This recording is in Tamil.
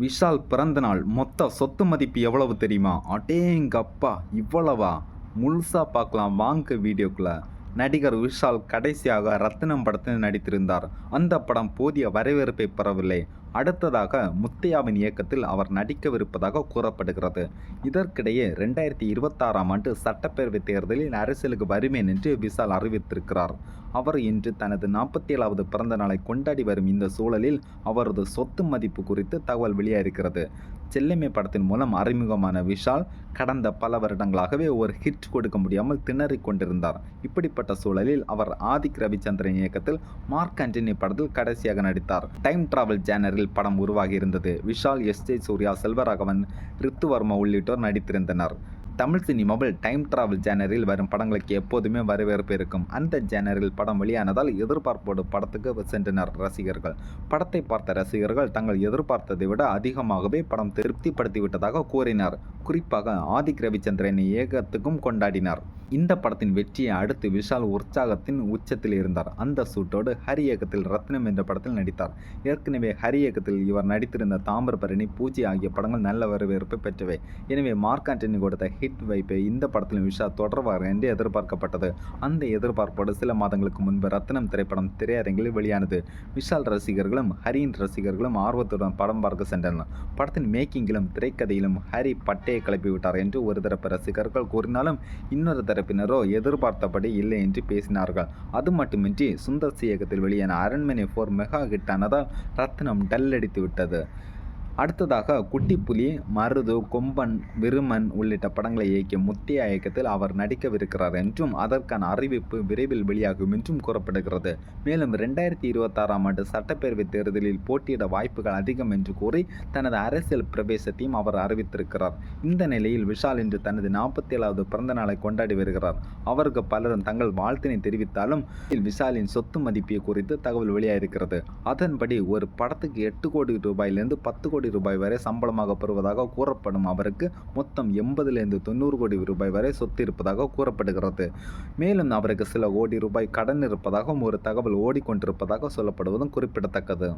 விஷால் பிறந்தநாள் மொத்த சொத்து மதிப்பு எவ்வளவு தெரியுமா? அடேங்கப்பா இவ்வளவா? முழுசாக பார்க்கலாம் வாங்க வீடியோக்குள்ள. நடிகர் விஷால் கடைசியாக ரத்தினம் படத்தில் நடித்திருந்தார். அந்த படம் போதிய வரவேற்பை பெறவில்லை. அடுத்ததாக முத்தையாவின் இயக்கத்தில் அவர் நடிக்கவிருப்பதாக கூறப்படுகிறது. இதற்கிடையே ரெண்டாயிரத்தி இருபத்தாறாம் ஆண்டு சட்டப்பேரவை தேர்தலில் அரசியலுக்கு வருமேன் என்று விஷால் அறிவித்திருக்கிறார். அவர் இன்று தனது நாற்பத்தி ஏழாவது பிறந்த நாளை கொண்டாடி வரும் இந்த சூழலில் அவரது சொத்து மதிப்பு குறித்து தகவல் வெளியாயிருக்கிறது. செல்லமை படத்தின் மூலம் அறிமுகமான விஷால் கடந்த பல வருடங்களாகவே ஒரு ஹிட் கொடுக்க முடியாமல் திணறிக் கொண்டிருந்தார். இப்படிப்பட்ட சூழலில் அவர் ஆதிக் ரவிச்சந்திரன் இயக்கத்தில் மார்க் ஆண்டனி படத்தில் கடைசியாக நடித்தார். டைம் டிராவல் ஜேனரில் படம் உருவாகியிருந்தது. விஷால் எஸ். ஜே. சூர்யா செல்வராகவன் ரித்துவர்மா உள்ளிட்டோர் நடித்திருந்தனர். தமிழ் சினிமாவில் டைம் டிராவல் ஜேனரில் வரும் படங்களுக்கு எப்போதுமே வரவேற்பு இருக்கும். அந்த ஜேனரில் படம் வெளியானதால் எதிர்பார்ப்போடு படத்துக்கு சென்றனர் ரசிகர்கள். படத்தை பார்த்த ரசிகர்கள் தங்கள் எதிர்பார்த்ததை விட அதிகமாகவே படம் திருப்திப்படுத்திவிட்டதாக கூறினார். குறிப்பாக ஆதிக் ரவிச்சந்திரனை இயக்கத்துக்கும் கொண்டாடினார். இந்த படத்தின் வெற்றியை அடுத்து விஷால் உற்சாகத்தின் உச்சத்தில் இருந்தார். அந்த சூட்டோடு ஹரி இயக்கத்தில் ரத்னம் என்ற படத்தில் நடித்தார். ஏற்கனவே ஹரி இயக்கத்தில் இவர் நடித்திருந்த தாமிரபரணி பூஜை ஆகிய படங்கள் நல்ல வரவேற்பை பெற்றவை. எனவே மார்க் ஆண்டனி கொடுத்த ஹிட் வைப்பை இந்த படத்திலும் விஷால் தொடர்வார் என்று எதிர்பார்க்கப்பட்டது. அந்த எதிர்பார்ப்போடு சில மாதங்களுக்கு முன்பு ரத்னம் திரைப்படம் திரையரங்கில் வெளியானது. விஷால் ரசிகர்களும் ஹரியின் ரசிகர்களும் ஆர்வத்துடன் படம் பார்க்க சென்றனர். படத்தின் மேக்கிங்கிலும் திரைக்கதையிலும் ஹரி பட்டையை கிளப்பிவிட்டார் என்று ஒரு தரப்பு ரசிகர்கள் கூறினாலும் இன்னொரு தரப்பினரோ எதிர்பார்த்தபடி இல்லை என்று பேசினார்கள். அது மட்டுமின்றி சுந்தர் சி இயக்கத்தில் வெளியான அரண்மனை ஃபோர் மெகா ஹிட் ஆனதால் ரத்னம் டல்லடித்து விட்டது அடுத்ததாக குட்டிப்புலி மருது கொம்பன் விருமன் உள்ளிட்ட படங்களை இயக்கிய முத்தியா இயக்கத்தில் அவர் நடிக்கவிருக்கிறார் என்றும் அதற்கான அறிவிப்பு விரைவில் வெளியாகும் என்றும் கூறப்படுகிறது. மேலும் ரெண்டாயிரத்தி இருபத்தாறாம் ஆண்டு சட்டப்பேரவைத் தேர்தலில் போட்டியிட வாய்ப்புகள் அதிகம் என்று கூறி தனது அரசியல் பிரவேசத்தையும் அவர் அறிவித்திருக்கிறார். இந்த நிலையில் விஷால் இன்று தனது நாற்பத்தி ஏழாவது பிறந்த நாளை கொண்டாடி வருகிறார். அவருக்கு பலரும் தங்கள் வாழ்த்தினை தெரிவித்தாலும் இதில் விஷாலின் சொத்து மதிப்பை குறித்து தகவல் வெளியாயிருக்கிறது. அதன்படி ஒரு படத்துக்கு எட்டு கோடி ரூபாயிலிருந்து பத்து கோடி கோடி ரூபாய் வரை சம்பளமாக பெறுவதாக கூறப்படும் அவருக்கு மொத்தம் எண்பதிலிருந்து தொண்ணூறு கோடி ரூபாய் வரை சொத்து இருப்பதாக கூறப்படுகிறது. மேலும் அவருக்கு சில கோடி ரூபாய் கடன் இருப்பதாகவும் ஒரு தகவல் ஓடிக்கொண்டிருப்பதாக சொல்லப்படுவதும் குறிப்பிடத்தக்கது.